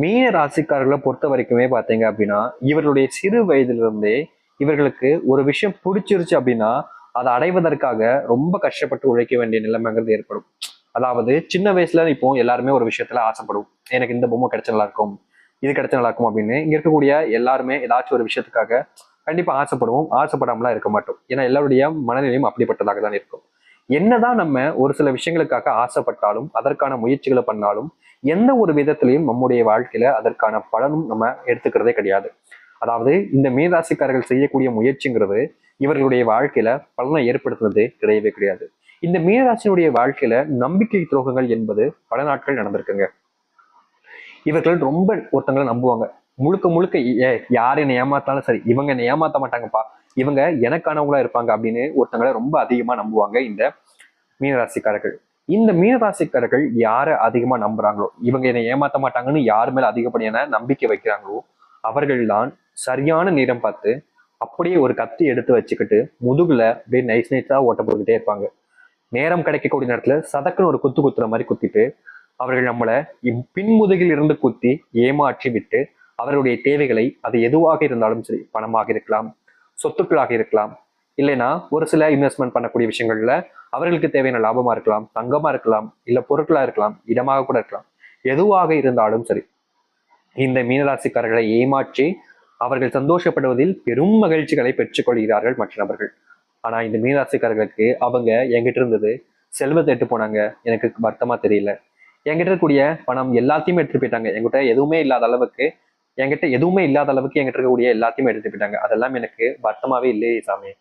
மீன ராசிக்காரர்களை பொறுத்த வரைக்குமே பார்த்தீங்க அப்படின்னா இவர்களுடைய சிறு வயதிலிருந்தே இவர்களுக்கு ஒரு விஷயம் பிடிச்சிருச்சு அப்படின்னா அதை அடைவதற்காக ரொம்ப கஷ்டப்பட்டு உழைக்க வேண்டிய நிலைமைங்கிறது ஏற்படும். அதாவது சின்ன வயசுல இப்போ எல்லாருமே ஒரு விஷயத்துல ஆசைப்படும் எனக்கு இந்த பொம்மை கிடைச்ச நல்லா இருக்கும் இது கிடைச்ச நல்லா இருக்கும் அப்படின்னு இங்க இருக்கக்கூடிய எல்லாருமே ஏதாச்சும் ஒரு விஷயத்துக்காக கண்டிப்பா ஆசைப்படுவோம். ஆசைப்படாமலாம் இருக்க மாட்டோம். ஏன்னா எல்லாருடைய மனநிலையும் அப்படிப்பட்டதாக தான் இருக்கும். என்னதான் நம்ம ஒரு சில விஷயங்களுக்காக ஆசைப்பட்டாலும் அதற்கான முயற்சிகளை பண்ணாலும் எந்த ஒரு விதத்திலையும் நம்முடைய வாழ்க்கையில அதற்கான பலனும் நம்ம எடுத்துக்கிறதே கிடையாது. அதாவது இந்த மீனராசிக்காரர்கள் செய்யக்கூடிய முயற்சிங்கிறது இவர்களுடைய வாழ்க்கையில பலனை ஏற்படுத்துனது கிடையவே கிடையாது. இந்த மீனராசினுடைய வாழ்க்கையில நம்பிக்கை துரோகங்கள் என்பது பல நாட்கள் நடந்திருக்குங்க. இவர்கள் ரொம்ப ஒருத்தங்களை நம்புவாங்க. முழுக்க முழுக்க ஏ யார் என்னை ஏமாத்தாலும் சரி இவங்க என்னை ஏமாத்த மாட்டாங்கப்பா இவங்க எனக்கானவங்களா இருப்பாங்க அப்படின்னு ஒருத்தங்களை ரொம்ப அதிகமா நம்புவாங்க இந்த மீனராசிக்காரர்கள். இந்த மீனராசிக்காரர்கள் யாரை அதிகமா நம்புறாங்களோ இவங்க என்னை ஏமாத்த மாட்டாங்கன்னு யார் மேல அதிகப்படியான நம்பிக்கை வைக்கிறாங்களோ அவர்கள் தான் சரியான நேரம் பார்த்து அப்படியே ஒரு கத்தி எடுத்து வச்சுக்கிட்டு முதுகுல அப்படியே நைஸ் நைஸா ஓட்ட போட்டுக்கிட்டே இருப்பாங்க. நேரம் கிடைக்கக்கூடிய நேரத்துல சதக்குன்னு ஒரு குத்து குத்துற மாதிரி குத்திட்டு அவர்கள் நம்மளை பின்முதுகில் இருந்து குத்தி ஏமாற்றி விட்டு அவர்களுடைய தேவைகளை அது எதுவாக இருந்தாலும் சரி பணமாக இருக்கலாம் சொத்துக்களாக இருக்கலாம் இல்லைன்னா ஒரு சில இன்வெஸ்ட்மெண்ட் பண்ணக்கூடிய விஷயங்கள்ல அவர்களுக்கு தேவையான லாபமா இருக்கலாம் தங்கமா இருக்கலாம் இல்ல பொருட்களா இருக்கலாம் இடமாக கூட இருக்கலாம். எதுவாக இருந்தாலும் சரி இந்த மீனராசிக்காரர்களை ஏமாற்றி அவர்கள் சந்தோஷப்படுவதில் பெரும் மகிழ்ச்சிகளை பெற்றுக்கொள்கிறார்கள் மற்ற நபர்கள். ஆனா இந்த மீனராசிக்காரர்களுக்கு அவங்க என்கிட்ட இருந்தது செல்வத்தை எட்டு போனாங்க எனக்கு வருத்தமா தெரியல. என்கிட்ட இருக்கக்கூடிய பணம் எல்லாத்தையுமே எடுத்துட்டு போயிட்டாங்க. என்கிட்ட எதுவுமே இல்லாத அளவுக்கு என்கிட்ட எதுவுமே இல்லாத அளவுக்கு என்கிட்ட இருக்கக்கூடிய எல்லாத்தையுமே எடுத்துட்டு போயிட்டாங்க. அதெல்லாம் எனக்கு வருத்தமாவே இல்லையே சாமி.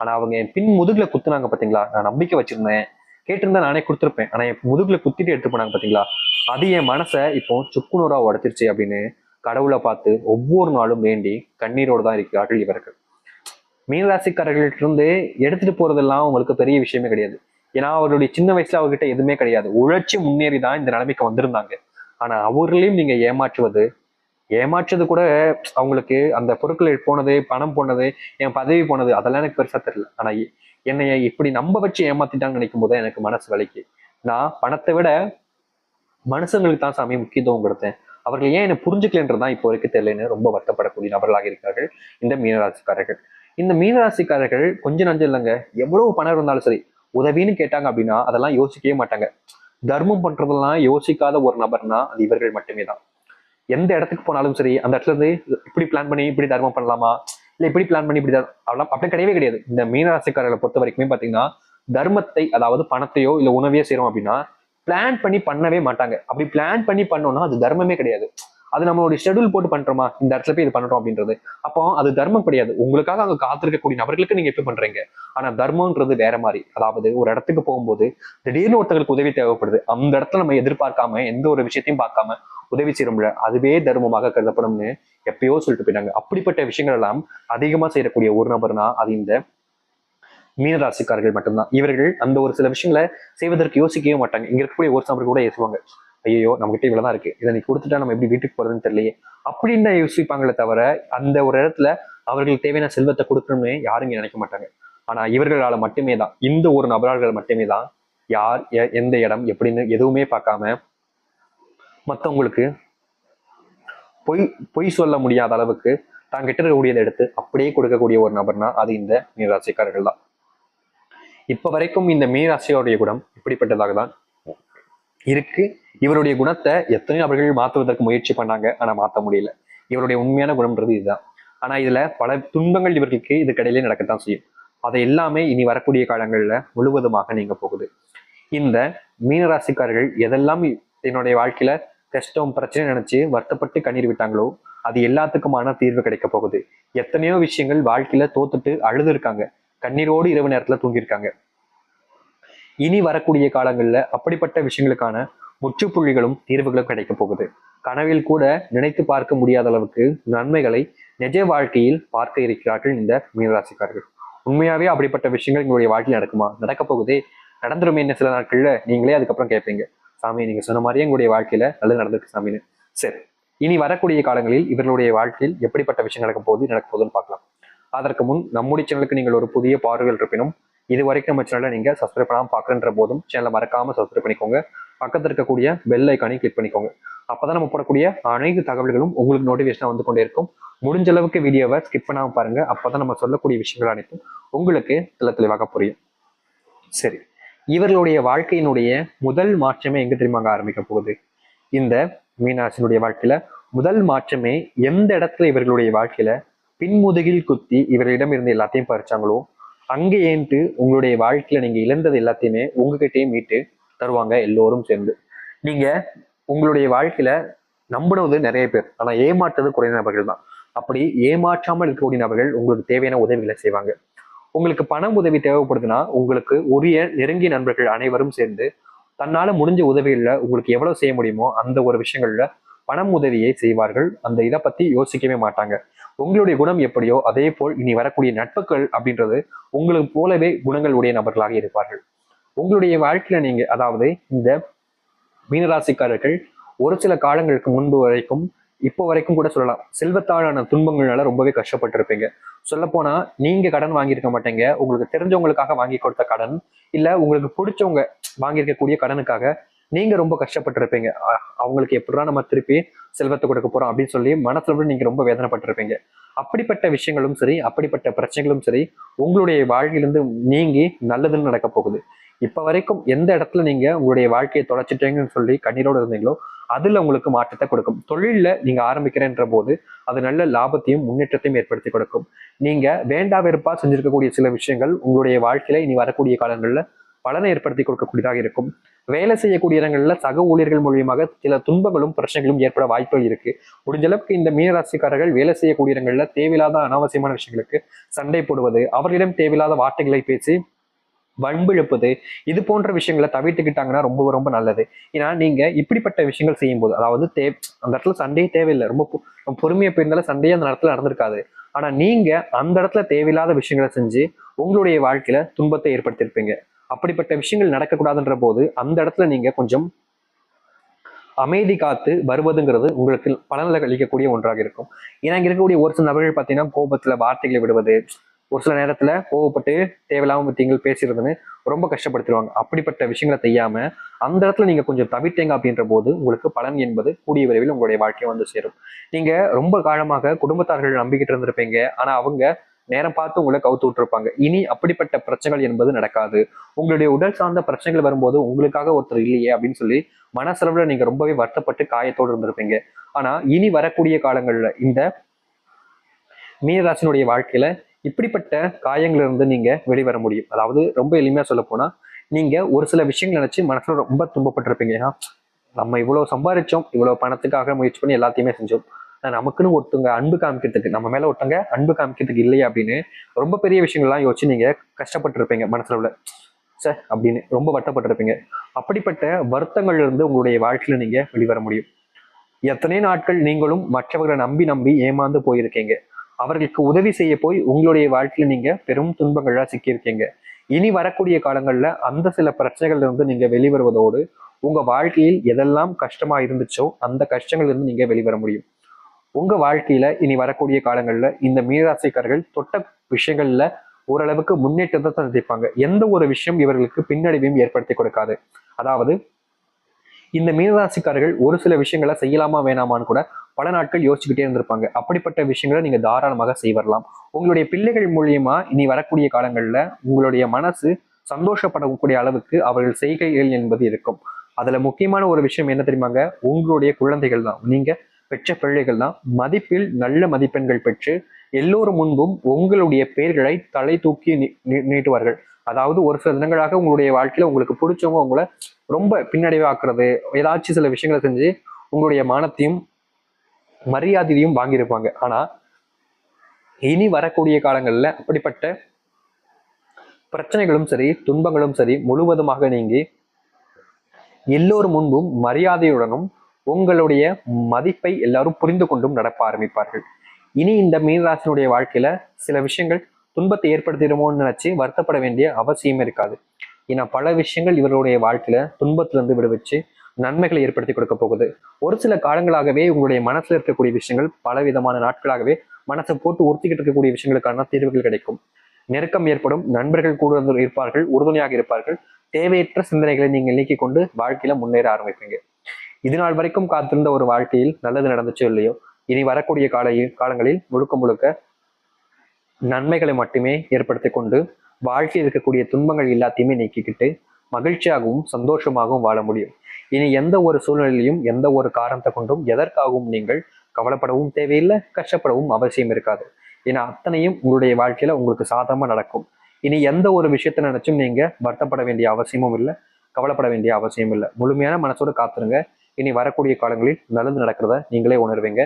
ஆனா அவங்க என் பின் முதுகுல குத்துனாங்க பாத்தீங்களா? நான் நம்பிக்கை வச்சிருந்தேன். கேட்டிருந்தா நானே கொடுத்துருப்பேன். ஆனா என் முதுகுல குத்திட்டு எடுத்து போனாங்க பாத்தீங்களா? அது என் மனசை இப்போ சுக்குநூறா உடைச்சிருச்சு அப்படின்னு கடவுளை பார்த்து ஒவ்வொரு நாளும் வேண்டி கண்ணீரோடு தான் இருக்கிறார்கள் இவர்கள் மீனராசிக்காரர்கள்ட்ட இருந்து எடுத்துட்டு போறதெல்லாம் உங்களுக்கு பெரிய விஷயமே கிடையாது. ஏன்னா அவருடைய சின்ன வயசுல அவர்கிட்ட எதுவுமே கிடையாது. உழைச்சி முன்னேறி தான் இந்த நிலைமைக்கு வந்திருந்தாங்க. ஆனா அவர்களையும் நீங்க ஏமாற்றுவது ஏமாற்றது கூட அவங்களுக்கு அந்த பொருட்கள் போனது பணம் போனது என் பதவி போனது அதெல்லாம் எனக்கு பெருசா தெரியல. ஆனா என்னைய இப்படி நம்ப வச்சு ஏமாத்திட்டாங்கன்னு நினைக்கும் போது எனக்கு மனசு வலிக்கு. நான் பணத்தை விட மனுஷங்களுக்கு தான் சாமி முக்கியத்துவம் கொடுத்தேன். அவர்கள் ஏன் என்னை புரிஞ்சுக்கலன்றதான் இப்போ வரைக்கும் தெரியலன்னு ரொம்ப வருத்தப்படக்கூடிய நபர்களாக இருக்கிறார்கள் இந்த மீனராசிக்காரர்கள். இந்த மீனராசிக்காரர்கள் கொஞ்சம் நஞ்சம் இல்லைங்க எவ்வளவு பணம் இருந்தாலும் சரி உதவின்னு கேட்டாங்க அப்படின்னா அதெல்லாம் யோசிக்கவே மாட்டாங்க. தர்மம் பண்றதெல்லாம் யோசிக்காத ஒரு நபர்னா அது இவர்கள் மட்டுமே தான். எந்த இடத்துக்கு போனாலும் சரி அந்த இடத்துல இருந்து இப்படி பிளான் பண்ணி இப்படி தர்மம் பண்ணலாமா? இல்லை இப்படி பிளான் பண்ணி இப்படி தர்- அப்படி கிடையவே கிடையாது. இந்த மீனராசிக்காரர்களை பொறுத்த வரைக்குமே பாத்தீங்கன்னா தர்மத்தை அதாவது பணத்தையோ இல்ல உணவையோ செய்கிறோம் அப்படின்னா பிளான் பண்ணி பண்ணவே மாட்டாங்க. அப்படி பிளான் பண்ணி பண்ணோம்னா அது தர்மமே கிடையாது. அது நம்மளுடைய ஷெட்யூல் போட்டு பண்றோமா? இந்த இடத்துல போய் இது பண்றோம் அப்படின்றது. அப்போ அது தர்மம் கிடையாது. உங்களுக்காக அங்க காத்திருக்கக்கூடிய நபர்களுக்கு நீங்க எப்படி பண்றீங்க? ஆனா தர்மம்ன்றது வேற மாதிரி. அதாவது ஒரு இடத்துக்கு போகும்போது திடீர்னு ஒருத்தங்களுக்கு உதவி தேவைப்படுது. அந்த இடத்துல நம்ம எதிர்பார்க்காம எந்த ஒரு விஷயத்தையும் பார்க்காம உதவி செய்யறோம்ல அதுவே தர்மமாக கருதப்படும்னு எப்பயோ சொல்லிட்டு போயிட்டாங்க. அப்படிப்பட்ட விஷயங்கள் எல்லாம் அதிகமா செய்யக்கூடிய ஒரு நபர்னா அது இந்த மீனராசிக்காரர்கள் மட்டும்தான். இவர்கள் அந்த ஒரு சில விஷயங்களை செய்வதற்கு யோசிக்கவே மாட்டாங்க. இங்க இருக்கக்கூடிய ஒரு நபர் கூட யோசிப்பாங்க ஐயோ நம்மகிட்ட இவ்வளவுதான் இருக்கு. இதை நீ கொடுத்துட்டா நம்ம எப்படி வீட்டுக்கு போறதுன்னு தெரியலையே. அப்படின்னு யோசிப்பாங்களே தவிர அந்த ஒரு இடத்துல அவர்களுக்கு தேவையான செல்வத்தை கொடுக்கணும்னு யாரும் இங்க நினைக்க மாட்டாங்க. ஆனா இவர்களால மட்டுமே தான் இந்த ஒரு நபரால் மட்டுமே தான் யார் எ- எந்த இடம் எப்படின்னு எதுவுமே பார்க்காம மத்தவங்களுக்கு பொய் பொய் சொல்ல முடியாத அளவுக்கு தான் கிட்ட இருக்கக்கூடியதை எடுத்து அப்படியே கொடுக்கக்கூடிய ஒரு நபர்னா அது இந்த மீனராசிக்காரர்கள் தான். இப்ப வரைக்கும் இந்த மீனராசியோடைய குணம் இப்படிப்பட்டதாக தான் இருக்கு. இவருடைய குணத்தை எத்தனை நபர்கள் மாற்றுவதற்கு முயற்சி பண்ணாங்க ஆனா மாத்த முடியல. இவருடைய உண்மையான குணம்ன்றது இதுதான். ஆனா இதுல பல துன்பங்கள் இவர்களுக்கு இதுக்கடையிலே நடக்கத்தான் செய்யும். அதை எல்லாமே இனி வரக்கூடிய காலங்கள்ல முழுவதுமாக நீங்க போகுது. இந்த மீனராசிக்காரர்கள் எதெல்லாம் என்னுடைய வாழ்க்கையில கஷ்டம் பிரச்சனை நினைச்சு வருத்தப்பட்டு கண்ணீர் விட்டாங்களோ அது எல்லாத்துக்குமான தீர்வு கிடைக்க போகுது. எத்தனையோ விஷயங்கள் வாழ்க்கையில தோத்துட்டு அழுது இருக்காங்க. கண்ணீரோடு இரவு நேரத்துல தூங்கியிருக்காங்க. இனி வரக்கூடிய காலங்கள்ல அப்படிப்பட்ட விஷயங்களுக்கான முற்றுப்புள்ளிகளும் தீர்வுகளும் கிடைக்க போகுது. கனவில் கூட நினைத்து பார்க்க முடியாத அளவுக்கு நன்மைகளை நிஜ வாழ்க்கையில் பார்க்க இருக்கிறார்கள் இந்த மீனராசிக்காரர்கள். உண்மையாவே அப்படிப்பட்ட விஷயங்கள் எங்களுடைய வாழ்க்கையில் நடக்குமா? நடக்க போகுதே. நடந்துருமே என்ன சில நாட்கள்ல நீங்களே அதுக்கப்புறம் கேட்பீங்க சாமி நீங்க சொன்ன மாதிரியே எங்களுடைய வாழ்க்கையில நல்லது நடந்திருக்கு சாமின்னு. சரி. இனி வரக்கூடிய காலங்களில் இவர்களுடைய வாழ்க்கையில் எப்படிப்பட்ட விஷயம் நடக்க போகுது நடக்க போகுதுன்னு பார்க்கலாம். அதற்கு முன் நம்முடைய சேனலுக்கு நீங்கள் ஒரு புதிய பார்வைகள் இருப்பினும் இது வரைக்கும் நம்ம சேனலை நீங்க சப்ஸ்கிரைப் பண்ணாமல் பார்க்கன்ற போதும் சேனலை மறக்காம சப்ஸ்கிரைப் பண்ணிக்கோங்க. பக்கத்துல இருக்கக்கூடிய பெல் ஐக்கானையும் கிளிக் பண்ணிக்கோங்க. அப்பதான் நம்ம போடக்கூடிய அனைத்து தகவல்களும் உங்களுக்கு நோட்டிஃபிகேஷனாக வந்து கொண்டே இருக்கும். முடிஞ்ச அளவுக்கு வீடியோவை ஸ்கிப் பண்ணாமல் பாருங்க. அப்பதான் நம்ம சொல்லக்கூடிய விஷயங்கள் அனைத்தும் உங்களுக்கு தெள்ள தெளிவாக புரியும். சரி. இவர்களுடைய வாழ்க்கையினுடைய முதல் மாற்றமே எங்க தெரியுமாங்க ஆரம்பிக்க போகுது? இந்த மீனாட்சியினுடைய வாழ்க்கையில முதல் மாற்றமே எந்த இடத்துல இவர்களுடைய வாழ்க்கையில பின்முதுகில் குத்தி இவர்களிடம் இருந்து எல்லாத்தையும் பறிச்சாங்களோ அங்கே ஏன்ட்டு உங்களுடைய வாழ்க்கையில நீங்க இழந்தது எல்லாத்தையுமே உங்ககிட்டயே மீட்டு தருவாங்க எல்லோரும் சேர்ந்து. நீங்க உங்களுடைய வாழ்க்கையில நம்பினது நிறைய பேர். ஆனா ஏமாற்றுறது குறைந்த நபர்கள் தான். அப்படி ஏமாற்றாமல் இருக்கக்கூடிய நபர்கள் உங்களுக்கு தேவையான உதவிகளை செய்வாங்க. உங்களுக்கு பணம் உதவி தேவைப்படுதுன்னா உங்களுக்கு உரிய நெருங்கிய நண்பர்கள் அனைவரும் சேர்ந்து தன்னால முடிஞ்ச உதவிகள்ல உங்களுக்கு எவ்வளவு செய்ய முடியுமோ அந்த ஒரு விஷயங்கள்ல பணம் உதவியை செய்வார்கள். அந்த இதை பத்தி யோசிக்கவே மாட்டாங்க. உங்களுடைய குணம் எப்படியோ அதே போல் இனி வரக்கூடிய நட்புகள் அப்படின்றது உங்களுக்கு போலவே குணங்கள் உடைய நபர்களாக இருப்பார்கள். உங்களுடைய வாழ்க்கையில நீங்க அதாவது இந்த மீனராசிக்காரர்கள் ஒரு சில காலங்களுக்கு முன்பு வரைக்கும் இப்போ வரைக்கும் கூட சொல்லலாம். செல்வத்தாழான துன்பங்களால ரொம்பவே கஷ்டப்பட்டிருப்பீங்க. சொல்லப்போனா நீங்க கடன் வாங்கியிருக்க மாட்டீங்க. உங்களுக்கு தெரிஞ்சவங்களுக்காக வாங்கி கொடுத்த கடன் இல்ல உங்களுக்கு பிடிச்சவங்க வாங்கியிருக்கக்கூடிய கடனுக்காக நீங்க ரொம்ப கஷ்டப்பட்டிருப்பீங்க. அவங்களுக்கு எப்படிடா நம்ம திருப்பி செல்வத்தை கொடுக்க போறோம் அப்படின்னு சொல்லி மனசுல விட நீங்க ரொம்ப வேதனைப்பட்டிருப்பீங்க. அப்படிப்பட்ட விஷயங்களும் சரி அப்படிப்பட்ட பிரச்சனைகளும் சரி உங்களுடைய வாழ்க்கையிலிருந்து நீங்கி நல்லதுன்னு நடக்க போகுது. இப்ப வரைக்கும் எந்த இடத்துல நீங்க உங்களுடைய வாழ்க்கையை தொலைச்சிட்டீங்கன்னு சொல்லி கண்ணீரோடு இருந்தீங்களோ அதுல உங்களுக்கு மாற்றத்தை கொடுக்கும். தொழிலில் நீங்க ஆரம்பிக்கிறேன்ற போது அது நல்ல லாபத்தையும் முன்னேற்றத்தையும் ஏற்படுத்தி கொடுக்கும். நீங்க வேண்டா வெறுப்பா செஞ்சிருக்கக்கூடிய சில விஷயங்கள் உங்களுடைய வாழ்க்கையில இனி வரக்கூடிய காலங்களில் பலனை ஏற்படுத்தி கொடுக்கக்கூடியதாக இருக்கும். வேலை செய்யக்கூடிய இடங்களில் சக ஊழியர்கள் மூலியமாக சில துன்பங்களும் பிரச்சனைகளும் ஏற்பட வாய்ப்புகள் இருக்கு. முடிஞ்ச அளவுக்கு இந்த மீனராசிக்காரர்கள் வேலை செய்யக்கூடிய இடங்களில் தேவையில்லாத அனாவசியமான விஷயங்களுக்கு சண்டை போடுவது அவர்களிடம் தேவையில்லாத வார்த்தைகளை பேசி வம்பிழுப்பது இது போன்ற விஷயங்களை தவிர்த்துக்கிட்டாங்கன்னா ரொம்ப ரொம்ப நல்லது. ஏன்னா நீங்க இப்படிப்பட்ட விஷயங்கள் செய்யும்போது அதாவது தே அந்த இடத்துல சண்டையே தேவையில்லை. ரொம்ப பொ- பொறுமையா போயிருந்தாலும் சண்டையே அந்த இடத்துல நடந்திருக்காது. ஆனா நீங்க அந்த இடத்துல தேவையில்லாத விஷயங்களை செஞ்சு உங்களுடைய வாழ்க்கையில துன்பத்தை ஏற்படுத்தியிருப்பீங்க. அப்படிப்பட்ட விஷயங்கள் நடக்கக்கூடாதுன்ற போது அந்த இடத்துல நீங்க கொஞ்சம் அமைதி காத்து வருவதுங்கிறது உங்களுக்கு பலனில் அளிக்கக்கூடிய ஒன்றாக இருக்கும். ஏன்னா இங்க இருக்கக்கூடிய ஒரு சில நபர்கள் பார்த்தீங்கன்னா கோபத்துல வார்த்தைகளை விடுவது ஒரு சில நேரத்துல கோவப்பட்டு தேவையில்லாம நீங்கள் பேசுறதுன்னு ரொம்ப கஷ்டப்படுத்திடுவாங்க. அப்படிப்பட்ட விஷயங்களை தெய்யாம அந்த இடத்துல நீங்க கொஞ்சம் தவிர்த்தீங்க அப்படின்ற போது உங்களுக்கு பலன் என்பது கூடிய விரைவில் உங்களுடைய வாழ்க்கை வந்து சேரும். நீங்க ரொம்ப காலமாக குடும்பத்தார்கள் நம்பிக்கிட்டு இருந்திருப்பீங்க. ஆனா அவங்க நேரம் பார்த்து உங்களை கவுத்து விட்டுருப்பாங்க. இனி அப்படிப்பட்ட பிரச்சனைகள் என்பது நடக்காது. உங்களுடைய உடல் சார்ந்த பிரச்சனைகள் வரும்போது உங்களுக்காக ஒருத்தர் இல்லையே அப்படின்னு சொல்லி மனசளவில் நீங்க ரொம்பவே வருத்தப்பட்டு காயத்தோடு இருந்திருப்பீங்க. ஆனா இனி வரக்கூடிய காலங்களில் இந்த மீனராசினுடைய வாழ்க்கையில இப்படிப்பட்ட காயங்கள்ல இருந்து நீங்க வெளிவர முடியும். அதாவது ரொம்ப எளிமையா சொல்ல போனா நீங்க ஒரு சில விஷயங்கள் நினைச்சு மனசுல ரொம்ப துன்பப்பட்டிருப்பீங்க. ஏன்னா நம்ம இவ்வளவு சம்பாதிச்சோம் இவ்வளவு பணத்துக்காக முயற்சி பண்ணி எல்லாத்தையுமே செஞ்சோம். நமக்குன்னு ஒருத்தவங்க அன்பு காமிக்கிறதுக்கு நம்ம மேல ஒருத்தவங்க அன்பு காமிக்கிறதுக்கு இல்லையா அப்படின்னு ரொம்ப பெரிய விஷயங்கள்லாம் யோசிச்சு நீங்க கஷ்டப்பட்டிருப்பீங்க மனசுல உள்ள. சே அப்படின்னு ரொம்ப வட்டப்பட்டிருப்பீங்க அப்படிப்பட்ட வருத்தங்கள்ல இருந்து உங்களுடைய வாழ்க்கையில நீங்க வெளிவர முடியும். எத்தனை நாட்கள் நீங்களும் மற்றவர்களை நம்பி நம்பி ஏமாந்து போயிருக்கீங்க. அவர்களுக்கு உதவி செய்ய போய் உங்களுடைய வாழ்க்கையில நீங்க பெரும் துன்பங்களா சிக்கியிருக்கீங்க. இனி வரக்கூடிய காலங்கள்ல அந்த சில பிரச்சனைகள்ல இருந்து நீங்க வெளிவருவதோடு உங்க வாழ்க்கையில் எதெல்லாம் கஷ்டமா இருந்துச்சோ அந்த கஷ்டங்கள்ல இருந்து நீங்க வெளிவர முடியும். உங்க வாழ்க்கையில இனி வரக்கூடிய காலங்கள்ல இந்த மீனராசிக்காரர்கள் தொட்ட விஷயங்கள்ல ஓரளவுக்கு முன்னேற்றத்தை சந்திப்பாங்க. எந்த ஒரு விஷயம் இவர்களுக்கு பின்னடைவையும் ஏற்படுத்தி கொடுக்காது. அதாவது இந்த மீனராசிக்காரர்கள் ஒரு சில விஷயங்களை செய்யலாமா வேணாமான்னு கூட பல நாட்கள் யோசிச்சுக்கிட்டே இருந்திருப்பாங்க. அப்படிப்பட்ட விஷயங்களை நீங்க தாராளமாக செய்வரலாம். உங்களுடைய பிள்ளைகள் மூலியமா இனி வரக்கூடிய காலங்களில் உங்களுடைய மனசு சந்தோஷப்படக்கூடிய அளவுக்கு அவர்கள் செய்கைகள் என்பது இருக்கும். அதுல முக்கியமான ஒரு விஷயம் என்ன தெரியுமாங்க? உங்களுடைய குழந்தைகள் தான். நீங்க பெற்ற பிள்ளைகள் தான். மதிப்பில் நல்ல மதிப்பெண்கள் பெற்று எல்லோரும் முன்பும் உங்களுடைய பெயர்களை தலை தூக்கி நீ- நீட்டுவார்கள். அதாவது ஒரு சில தினங்களாக உங்களுடைய வாழ்க்கையில உங்களுக்கு பிடிச்சவங்க உங்களை ரொம்ப பின்னடைவாக்குறது ஏதாச்சும் சில விஷயங்களை செஞ்சு உங்களுடைய மானத்தையும் மரியாதையையும் வாங்கியிருப்பாங்க. ஆனா இனி வரக்கூடிய காலங்களில் அப்படிப்பட்ட பிரச்சனைகளும் சரி துன்பங்களும் சரி முழுவதுமாக நீங்கி எல்லோரும் முன்பும் மரியாதையுடனும் உங்களுடைய மதிப்பை எல்லாரும் புரிந்து கொண்டும் நடப்ப ஆரம்பிப்பார்கள். இனி இந்த மீனராசினுடைய வாழ்க்கையில சில விஷயங்கள் துன்பத்தை ஏற்படுத்திடுமோன்னு நினைச்சு வருத்தப்பட வேண்டிய அவசியம் இருக்காது. ஏன்னா பல விஷயங்கள் இவருடைய வாழ்க்கையில துன்பத்திலிருந்து விடுவிச்சு நன்மைகளை ஏற்படுத்தி கொடுக்க போகுது. ஒரு சில காலங்களாகவே உங்களுடைய மனசுல இருக்கக்கூடிய விஷயங்கள் பல விதமான நாட்களாகவே மனசை போட்டு உறுத்திக்கிட்டு இருக்கக்கூடிய விஷயங்களுக்கான தீர்வுகள் கிடைக்கும். நெருக்கம் ஏற்படும் நண்பர்கள் கூட இருப்பார்கள் உறுதுணையாக இருப்பார்கள். தேவையற்ற சிந்தனைகளை நீங்கள் நீக்கிக் கொண்டு வாழ்க்கையில முன்னேற ஆரம்பிப்பீங்க. இது நாள் வரைக்கும் காத்திருந்த ஒரு வாழ்க்கையில் நல்லது நடந்துச்சோ இல்லையோ இனி வரக்கூடிய கால காலங்களில் முழுக்க முழுக்க நன்மைகளை மட்டுமே ஏற்படுத்தி கொண்டு வாழ்க்கையில் இருக்கக்கூடிய துன்பங்கள் எல்லாத்தையுமே நீக்கிக்கிட்டு மகிழ்ச்சியாகவும் சந்தோஷமாகவும் வாழ முடியும். இனி எந்த ஒரு சூழ்நிலையிலும் எந்த ஒரு காரணத்தை கொண்டும் எதற்காகவும் நீங்கள் கவலைப்படவும் தேவையில்லை கஷ்டப்படவும் அவசியம் இருக்காது. ஏன்னா அத்தனையும் உங்களுடைய வாழ்க்கையில உங்களுக்கு சாதகமா நடக்கும். இனி எந்த ஒரு விஷயத்தை நினைச்சும் நீங்க வருத்தப்பட வேண்டிய அவசியமும் இல்லை கவலைப்பட வேண்டிய அவசியம் இல்லை. முழுமையான மனசோடு காத்துருங்க. இனி வரக்கூடிய காலங்களில் நல்லது நடக்கிறத நீங்களே உணர்வீங்க.